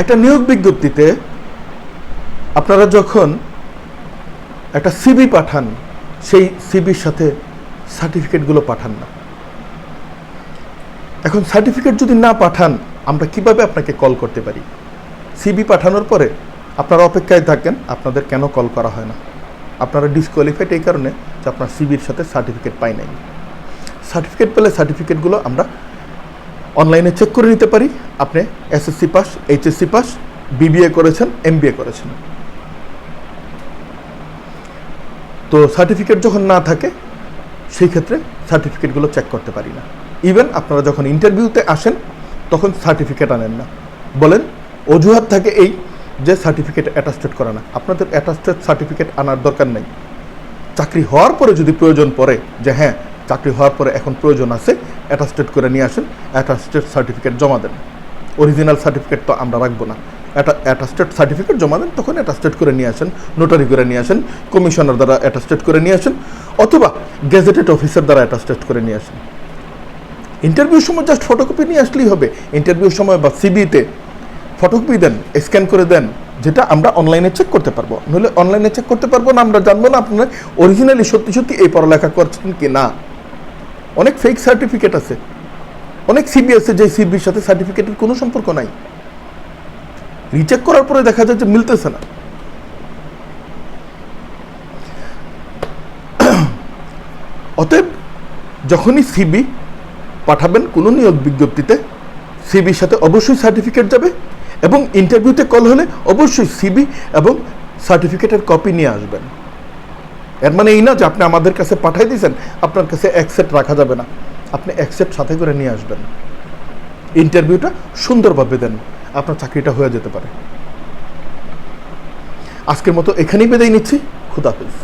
একটা নিয়োগ বিজ্ঞপ্তিতে আপনারা যখন একটা সিবি পাঠান, সেই সিবির সাথে সার্টিফিকেটগুলো পাঠান না। এখন সার্টিফিকেট যদি না পাঠান, আমরা কীভাবে আপনাকে কল করতে পারি? সিবি পাঠানোর পরে আপনারা অপেক্ষায় থাকেন, আপনাদের কেন কল করা হয় না? আপনারা ডিসকোয়ালিফাইড এই কারণে যে আপনার সিবির সাথে সার্টিফিকেট পাই নাই। সার্টিফিকেট পেলে সার্টিফিকেটগুলো আমরা অনলাইনে চেক করে নিতে পারি। আপনি SSC pass HSC pass BBA করেছেন এমবিএ করেছেন। তো সার্টিফিকেট যখন না থাকে, সেই ক্ষেত্রে সার্টিফিকেটগুলো চেক করতে পারি না। ইভেন আপনারা যখন ইন্টারভিউতে আসেন, তখন সার্টিফিকেট আনেন না। বলেন, অজুহাত থাকে এই যে সার্টিফিকেট অ্যাটাস্টেড করা না। আপনাদের অ্যাটাস্টেড সার্টিফিকেট আনার দরকার নেই। চাকরি হওয়ার পরে যদি প্রয়োজন পড়ে যে হ্যাঁ চাকরি হওয়ার পরে এখন প্রয়োজন আছে অ্যাটাস্টেড করে নিয়ে আসেন অ্যাটাস্টেড সার্টিফিকেট জমা দেন। অরিজিনাল সার্টিফিকেট তো আমরা রাখব না। অ্যাটাস্টেড সার্টিফিকেট জমা দেন, তখন অ্যাটাস্টেড করে নিয়ে আসেন নোটারি করে নিয়ে আসেন কমিশনার দ্বারা অ্যাটাস্টেড করে নিয়ে আসেন, অথবা গেজেটেড অফিসার দ্বারা অ্যাটাস্টেড করে নিয়ে আসেন। ইন্টারভিউর সময় জাস্ট ফটোকপি নিয়ে আসলেই হবে। ইন্টারভিউর সময় বা সিবিতে ফটোকপি দেন স্ক্যান করে দেন, যেটা আমরা অনলাইনে চেক করতে পারব। নইলে অনলাইনে চেক করতে পারব না, আমরা জানব না আপনার অরিজিনালি সত্যি সত্যি এই পড়ালেখা করছেন কি না অনেক ফেক সার্টিফিকেট আছে। অনেক সিবি আছে যে সিবির সাথে সার্টিফিকেটের কোনো সম্পর্ক নাই। রিচেক করার পরে দেখা যায় যে মিলতেছে না। অতএব যখনই সিবি পাঠাবেন কোনো নিয়োগ বিজ্ঞপ্তিতে সিবির সাথে অবশ্যই সার্টিফিকেট যাবে এবং ইন্টারভিউতে কল হলে অবশ্যই সিবি এবং সার্টিফিকেটের কপি নিয়ে আসবেন। এর মানে এই না যে আপনি আমাদের কাছে পাঠাই দিয়েছেন, আপনার কাছে অ্যাকসেপ্ট রাখা যাবে না। আপনি অ্যাকসেপ্ট সাথে করে নিয়ে আসবেন। ইন্টারভিউটা সুন্দরভাবে দেন। আপনার চাকরিটা হয়ে যেতে পারে। আজকের মতো এখানেই বিদায় নিচ্ছি। খুদাফিজ